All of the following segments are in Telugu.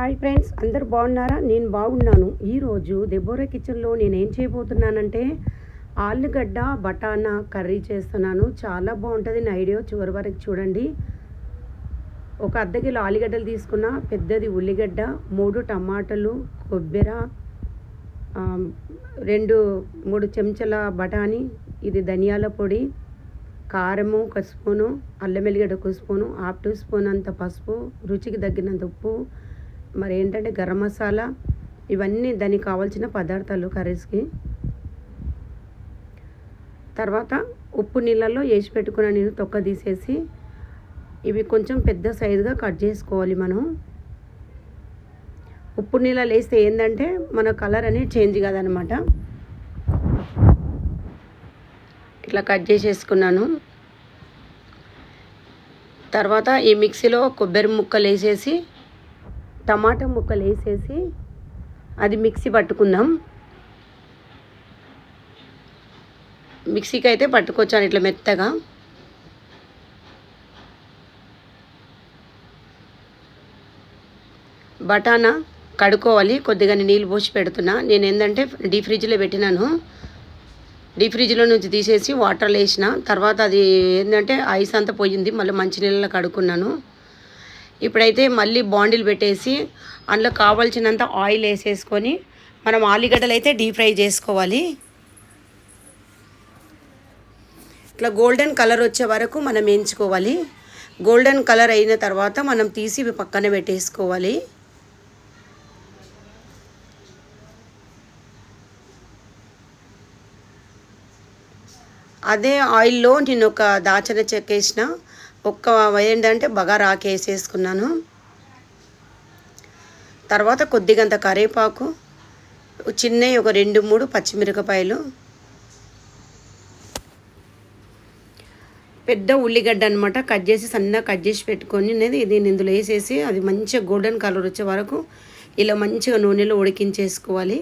హాయ్ ఫ్రెండ్స్ అందరు బాగున్నారా? నేను బాగున్నాను. ఈరోజు దెబ్బోరా కిచెన్లో నేను ఏం చేయబోతున్నానంటే ఆలుగడ్డ బటానా కర్రీ చేస్తున్నాను. చాలా బాగుంటుంది. నా ఐడియా చివరి వరకు చూడండి. ఒక అర్ధ కిలో ఆలుగడ్డలు తీసుకున్న పెద్దది ఉల్లిగడ్డ మూడు టమాటాలు కొబ్బరి రెండు మూడు చెంచాల బఠానీ ఇది ధనియాల పొడి కారము ఒక స్పూను అల్లం వెల్లిగడ్డ ఒక స్పూను హాఫ్ టీ స్పూన్ అంత పసుపు రుచికి తగ్గినంత ఉప్పు మరి ఏంటంటే గరం మసాలా ఇవన్నీ దానికి కావాల్సిన పదార్థాలు కర్రీస్కి. తర్వాత ఉప్పు నీళ్ళల్లో వేసి పెట్టుకున్న నేను తొక్క తీసేసి ఇవి కొంచెం పెద్ద సైజుగా కట్ చేసుకోవాలి మనం. ఉప్పు నీళ్ళలో వేస్తే ఏంటంటే మన కలర్ అనేది చేంజ్ కాదనమాట. ఇట్లా కట్ చేసేసుకున్నాను. తర్వాత ఈ మిక్సీలో కొబ్బరి ముక్కలు వేసేసి టమాటా ముక్కలు వేసేసి అది మిక్సీ పట్టుకుందాం. మిక్సీకి అయితే పట్టుకొచ్చాను ఇట్లా మెత్తగా. బటానా కడుక్కోవాలి కొద్దిగా నీళ్ళు పోసి పెడుతున్నా. నేను ఏంటంటే డీ ఫ్రిడ్జ్లో పెట్టినాను. డీ ఫ్రిడ్జ్లో నుంచి తీసేసి వాటర్లో వేసిన. తర్వాత అది ఏంటంటే ఐస్ అంతా పోయింది. మళ్ళీ మంచినీళ్ళలో కడుక్కున్నాను. ఇప్పుడైతే మళ్ళీ బాండిల్ పెట్టేసి అందులో కావాల్సినంత ఆయిల్ వేసేసుకొని మనం ఆలుగడ్డలు అయితే డీప్ ఫ్రై చేసుకోవాలి. ఇట్లా గోల్డెన్ కలర్ వచ్చే వరకు మనం వేయించుకోవాలి. గోల్డెన్ కలర్ అయిన తర్వాత మనం తీసి పక్కన పెట్టేసుకోవాలి. అదే ఆయిల్లో నేను ఒక దాచిన చెక్క వేసిన. ఒక్క ఏంటంటే బగారా రాకేసేసుకున్నాను వేసేసుకున్నాను. తర్వాత కొద్దిగంత కరివేపాకు చిన్నవి ఒక రెండు మూడు పచ్చిమిరపకాయలు. పెద్ద ఉల్లిగడ్డ అనమాట కట్ చేసి సన్నగా కట్ చేసి పెట్టుకొని అనేది దీన్ని ఇందులో వేసేసి అది మంచిగా గోల్డెన్ కలర్ వచ్చే వరకు ఇలా మంచిగా నూనెలో ఉడికించేసుకోవాలి.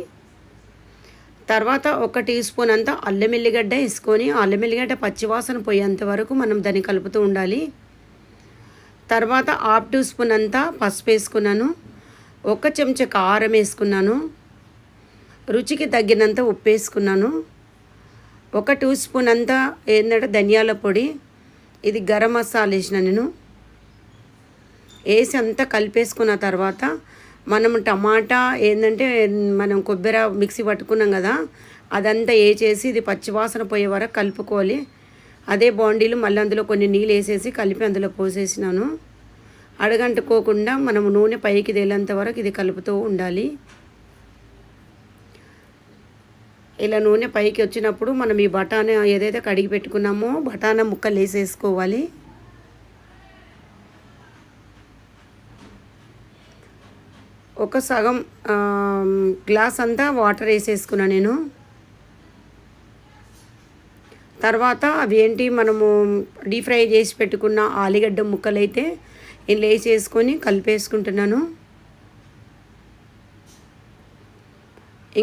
తర్వాత ఒక టీ స్పూన్ అంతా అల్లం ఎల్లిగడ్డ వేసుకొని అల్లం ఎల్లిగడ్డ పచ్చివాసన పోయేంత వరకు మనం దాన్ని కలుపుతూ ఉండాలి. తర్వాత హాఫ్ టీ స్పూన్ అంతా పసుపు వేసుకున్నాను. ఒక చెంచా కారం వేసుకున్నాను. రుచికి తగ్గినంత ఉప్పు వేసుకున్నాను. ఒక టూ స్పూన్ అంతా ఏంటంటే ధనియాల పొడి ఇది గరం మసాలా వేసిన నేను. వేసి అంతా కలిపేసుకున్న తర్వాత మనం టమాటా ఏంటంటే మనం కొబ్బరి మిక్సీ పట్టుకున్నాం కదా అదంతా వేసేసి ఇది పచ్చివాసన పోయే వరకు కలుపుకోవాలి. అదే బాండీలు మళ్ళీ అందులో కొన్ని నీళ్ళు వేసేసి కలిపి అందులో పోసేసినాను. అడగంటుకోకుండా మనం నూనె పైకి తేలేంత వరకు ఇది కలుపుతూ ఉండాలి. ఇలా నూనె పైకి వచ్చినప్పుడు మనం ఈ బఠానా ఏదైతే కడిగి పెట్టుకున్నామో బఠానా ముక్కలు వేసేసుకోవాలి. ఒక సగం గ్లాస్ అంతా వాటర్ వేసేసుకున్నా నేను. తర్వాత అవి ఏంటి మనము డీప్ ఫ్రై చేసి పెట్టుకున్న ఆలుగడ్డ ముక్కలైతే ఇందులో వేసేసుకొని కలిపేసుకుంటున్నాను.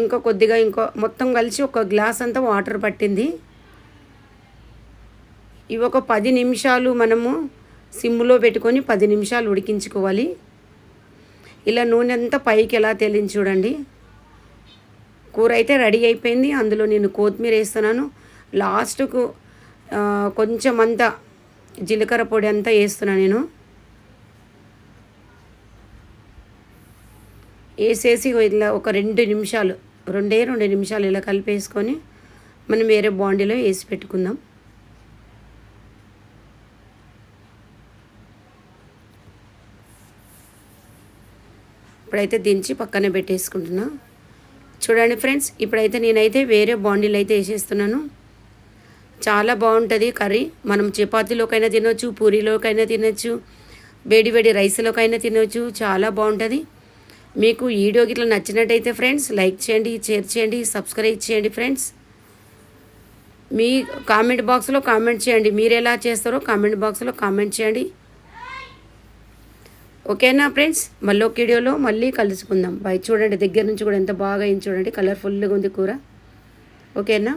ఇంకా కొద్దిగా ఇంకో మొత్తం కలిసి ఒక గ్లాస్ అంతా వాటర్ పట్టింది. ఇవి ఒక పది నిమిషాలు మనము సిమ్లో పెట్టుకొని పది నిమిషాలు ఉడికించుకోవాలి. ఇలా నూనె అంతా పైకి ఎలా తేలింది చూడండి. కూర అయితే రెడీ అయిపోయింది. అందులో నేను కొత్తిమీర వేస్తున్నాను. లాస్ట్కు కొంచెం అంతా జీలకర్ర పొడి అంతా వేస్తున్నాను నేను. వేసేసి ఇలా ఒక రెండు నిమిషాలు రెండే రెండు నిమిషాలు ఇలా కలిపేసుకొని మనం వేరే బాండీలో వేసి పెట్టుకుందాం. ఇప్పుడైతే దించి పక్కనే పెట్టేసుకుంటున్నా. చూడండి ఫ్రెండ్స్ ఇప్పుడైతే నేనైతే వేరే బాండీలు అయితే వేసేస్తున్నాను. చాలా బాగుంటుంది కర్రీ. మనం చపాతీలోకైనా తినొచ్చు పూరీలోకైనా తినొచ్చు వేడి వేడి రైస్లోకైనా తినొచ్చు చాలా బాగుంటుంది. మీకు వీడియో గిట్లా నచ్చినట్టయితే ఫ్రెండ్స్ లైక్ చేయండి షేర్ చేయండి సబ్స్క్రైబ్ చేయండి ఫ్రెండ్స్. మీ కామెంట్ బాక్స్లో కామెంట్ చేయండి. మీరు ఎలా చేస్తారో కామెంట్ బాక్స్లో కామెంట్ చేయండి. ఓకేనా ఫ్రెండ్స్? మళ్ళీ ఒక వీడియోలో మళ్ళీ కలుసుకుందాం. బాయ్ చూడండి దగ్గర నుంచి కూడా ఎంత బాగా అయింది చూడండి. కలర్ఫుల్గా ఉంది కూర. ఓకేనా?